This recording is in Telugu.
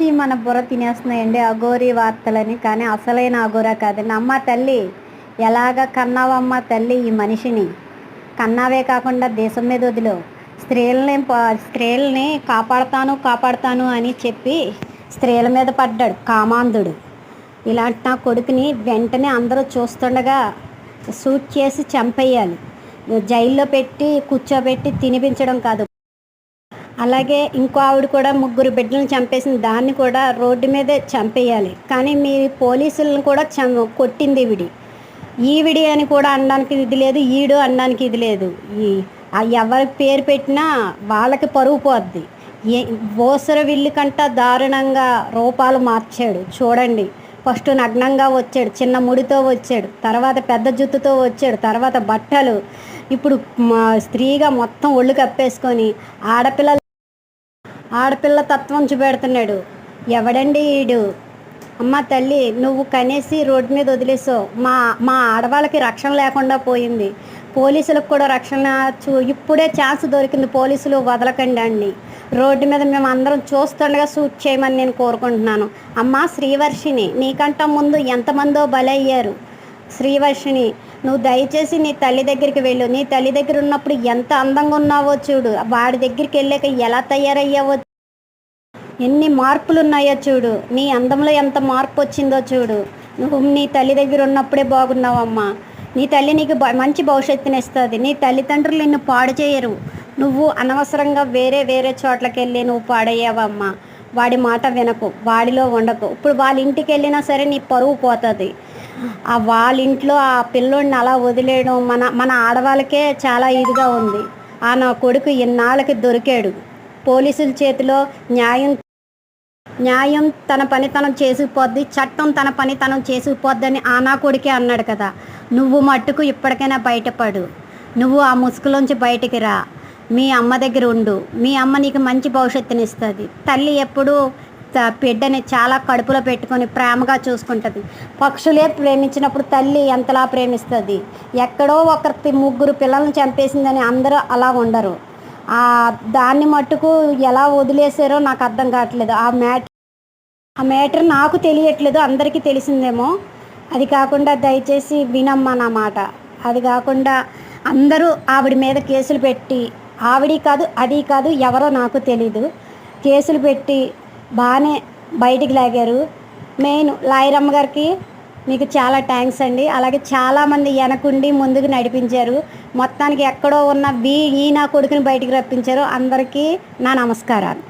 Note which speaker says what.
Speaker 1: నుంచి మన బుర్ర తినేస్తున్నాయండి అఘోరి వార్తలని. కానీ అసలైన అఘోర కాదండి. అమ్మ తల్లి ఎలాగ కన్నావమ్మ తల్లి ఈ మనిషిని? కన్నావే కాకుండా దేశం మీద వదిలో. స్త్రీలని స్త్రీలని కాపాడతాను కాపాడతాను అని చెప్పి స్త్రీల మీద పడ్డాడు కామాంధుడు. ఇలాంటి నా కొడుకుని వెంటనే అందరూ చూస్తుండగా షూట్ చేసి చంపేయాలి. జైల్లో పెట్టి కూర్చోబెట్టి తినిపించడం కాదు. అలాగే ఇంకో ఆవిడ కూడా ముగ్గురు బిడ్డలను చంపేసిన దాన్ని కూడా రోడ్డు మీదే చంపేయాలి. కానీ మీ పోలీసులను కూడా చం కొట్టింది ఈవిడి. ఈవిడి అని కూడా అనడానికి ఇది లేదు ఈడు అనడానికి ఇది లేదు. ఈ ఎవరికి పేరు పెట్టినా వాళ్ళకి పరువు పోద్ది. ఏ ఓసర విల్లు కంట దారుణంగా రూపాలు మార్చాడు. చూడండి. ఫస్ట్ నగ్నంగా వచ్చాడు. చిన్న ముడితో వచ్చాడు. తర్వాత పెద్ద జుత్తుతో వచ్చాడు. తర్వాత బట్టలు. ఇప్పుడు మా స్త్రీగా మొత్తం ఒళ్ళు కప్పేసుకొని ఆడపిల్ల ఆడపిల్ల తత్వం చూపెడుతున్నాడు. ఎవడండి ఈడు? అమ్మ తల్లి నువ్వు కనేసి రోడ్డు మీద వదిలేసావు. మా మా ఆడవాళ్ళకి రక్షణ లేకుండా పోయింది. పోలీసులకు కూడా రక్షణ చూ ఇప్పుడే ఛాన్స్ దొరికింది పోలీసులు వదలకండి అండి. రోడ్డు మీద మేము అందరం చూస్తుండగా షూట్ చేయమని నేను కోరుకుంటున్నాను. అమ్మ శ్రీవర్షిని నీకంట ముందు ఎంతమందో బలయ్యారు. శ్రీవర్షిని నువ్వు దయచేసి నీ తల్లి దగ్గరికి వెళ్ళు. నీ తల్లి దగ్గర ఉన్నప్పుడు ఎంత అందంగా ఉన్నావో చూడు. వాడి దగ్గరికి వెళ్ళాక ఎలా తయారయ్యావో ఎన్ని మార్పులు ఉన్నాయో చూడు. నీ అందంలో ఎంత మార్పు వచ్చిందో చూడు. నువ్వు నీ తల్లి దగ్గర ఉన్నప్పుడే బాగున్నావమ్మా. నీ తల్లి నీకు బ- మంచి భవిష్యత్తుని ఇస్తుంది. నీ తల్లిదండ్రులు నిన్ను పాడు చేయరు. నువ్వు అనవసరంగా వేరే వేరే చోట్లకి వెళ్ళి నువ్వు పాడయ్యావమ్మా. వాడి మాట వినకు. వాడిలో ఉండకు ఇప్పుడు వాళ్ళ ఇంటికి వెళ్ళినా సరే నీ పరువు పోతుంది. ఆ వాళ్ళ ఇంట్లో ఆ పిల్లోడిని అలా వదిలేయడం మన మన ఆడవాళ్ళకే చాలా ఇదిగా ఉంది. ఆ నా కొడుకు ఇన్నాళ్ళకి దొరికాడు. పోలీసుల చేతిలో న్యాయం న్యాయం తన పని తనం చేసుకుపోద్ది చట్టం తన పని తనం చేసుకుపోద్దని ఆ కొడుకే అన్నాడు కదా. నువ్వు మట్టుకు ఇప్పటికైనా బయటపడు. నువ్వు ఆ ముసుగులోంచి బయటికి రా. మీ అమ్మ దగ్గర ఉండు. మీ అమ్మ నీకు మంచి భవిష్యత్తుని ఇస్తుంది తల్లి ఎప్పుడూ బిడ్డని చాలా కడుపులో పెట్టుకొని ప్రేమగా చూసుకుంటుంది. పక్షులే ప్రేమించినప్పుడు తల్లి ఎంతలా ప్రేమిస్తుంది? ఎక్కడో ఒకరి ముగ్గురు పిల్లల్ని చంపేసిందని అందరూ అలా ఉండరు. ఆ దాన్ని మట్టుకు ఎలా వదిలేసారో నాకు అర్థం కావట్లేదు. ఆ మ్యాట్ ఆ మ్యాటర్ నాకు తెలియట్లేదు అందరికీ తెలిసిందేమో. అది కాకుండా దయచేసి వినమ్మా నా మాట. అది కాకుండా అందరూ ఆవిడ మీద కేసులు పెట్టి ఆవిడి కాదు అది కాదు ఎవరో నాకు తెలీదు. కేసులు పెట్టి బాగానే బయటికి లాగారు. మెయిన్ లాయరమ్మ గారికి మీకు చాలా థ్యాంక్స్ అండి. అలాగే చాలామంది వెనకుండి ముందుకు నడిపించారు. మొత్తానికి ఎక్కడో ఉన్న వీ ఈ నా కొడుకుని బయటికి రప్పించారు. అందరికీ నా నమస్కారాలు.